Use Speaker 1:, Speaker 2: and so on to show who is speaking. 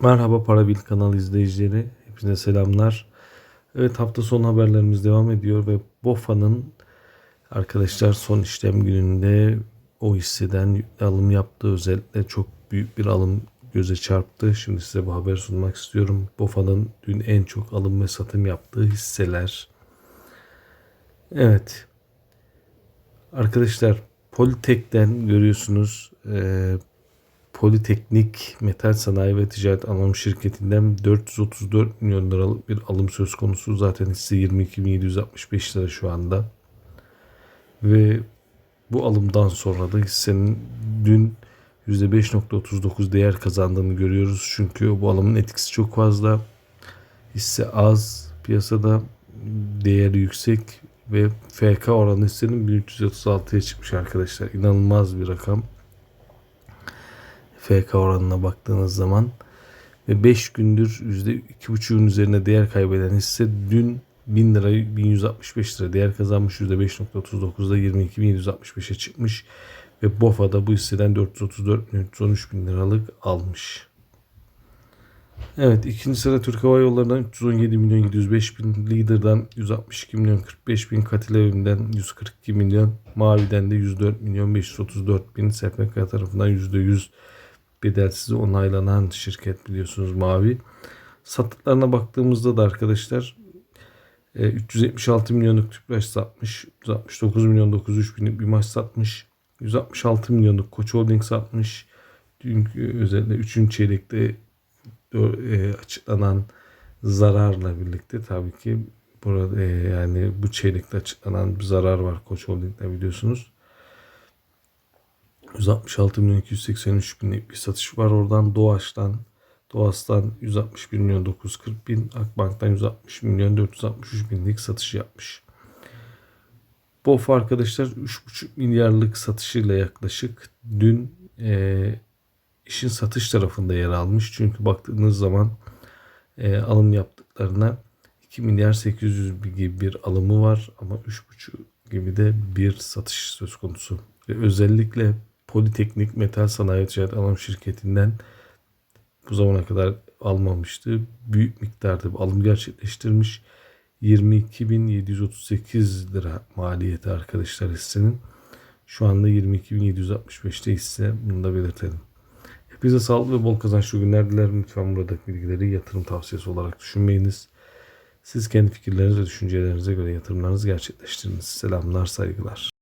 Speaker 1: Merhaba Para Bil kanal izleyicileri. Hepinize selamlar. Evet hafta sonu haberlerimiz devam ediyor ve BOFA'nın arkadaşlar son işlem gününde o hisseden alım yaptığı özellikle çok büyük bir alım göze çarptı. Şimdi size bu haberi sunmak istiyorum. BOFA'nın dün en çok alım ve satım yaptığı hisseler. Evet. Arkadaşlar Politek'ten görüyorsunuz eee Politeknik Metal Sanayi ve Ticaret Anonim Şirketi'nden 434 milyon liralık bir alım söz konusu. Zaten hisse 22.765 lira şu anda. Ve bu alımdan sonra da hissenin dün %5.39 değer kazandığını görüyoruz. Çünkü bu alımın etkisi çok fazla. Hisse az, piyasada değeri yüksek ve FK oranı hissenin 1336'ya çıkmış arkadaşlar. İnanılmaz bir rakam. FK oranına baktığınız zaman ve 5 gündür %2,5'ün üzerine değer kaybeden hisse dün 1000 lira 1165 lira değer kazanmış %5.39'da 22.765'e çıkmış ve BOFA'da bu hisseden 434 313 bin liralık almış. Evet ikinci sıra Türk Hava Yolları'ndan 317 milyon 705 bin, Leader'dan 162 milyon 45 bin, Katilevim'den 142 milyon, Mavi'den de 104 milyon 534 bin, SPK tarafından %100 bedelsiz onaylanan şirket biliyorsunuz Mavi. Sattıklarına baktığımızda da arkadaşlar 376 e, milyonluk tüpraş satmış. 169 milyon 903 binlik bir maç satmış. 166 milyonluk Koç Holding satmış. Dünkü özellikle 3. çeyrekte e, açıklanan zararla birlikte tabii ki burada e, yani bu çeyrekte açıklanan bir zarar var Koç Holding'de biliyorsunuz. 166 milyon 283 binlik bir satış var oradan Doğaç'tan Doğas'tan 161 milyon 940 bin Akbank'tan 160 milyon 463 binlik satış yapmış. BOF arkadaşlar 3,5 milyarlık satışıyla yaklaşık dün e, işin satış tarafında yer almış. Çünkü baktığınız zaman e, alım yaptıklarına 2 milyar 800 gibi bir alımı var ama 3,5 gibi de bir satış söz konusu. Ve özellikle Politeknik Metal Sanayi Ticaret Anonim Şirketi'nden bu zamana kadar almamıştı. Büyük miktarda bir alım gerçekleştirmiş. 22.738 lira maliyeti arkadaşlar hissenin. Şu anda 22.765'te hisse bunu da belirtelim. Hepinize sağlıklı ve bol kazançlı günler dilerim. Lütfen buradaki bilgileri yatırım tavsiyesi olarak düşünmeyiniz. Siz kendi fikirleriniz ve düşüncelerinize göre yatırımlarınızı gerçekleştiriniz. Selamlar, saygılar.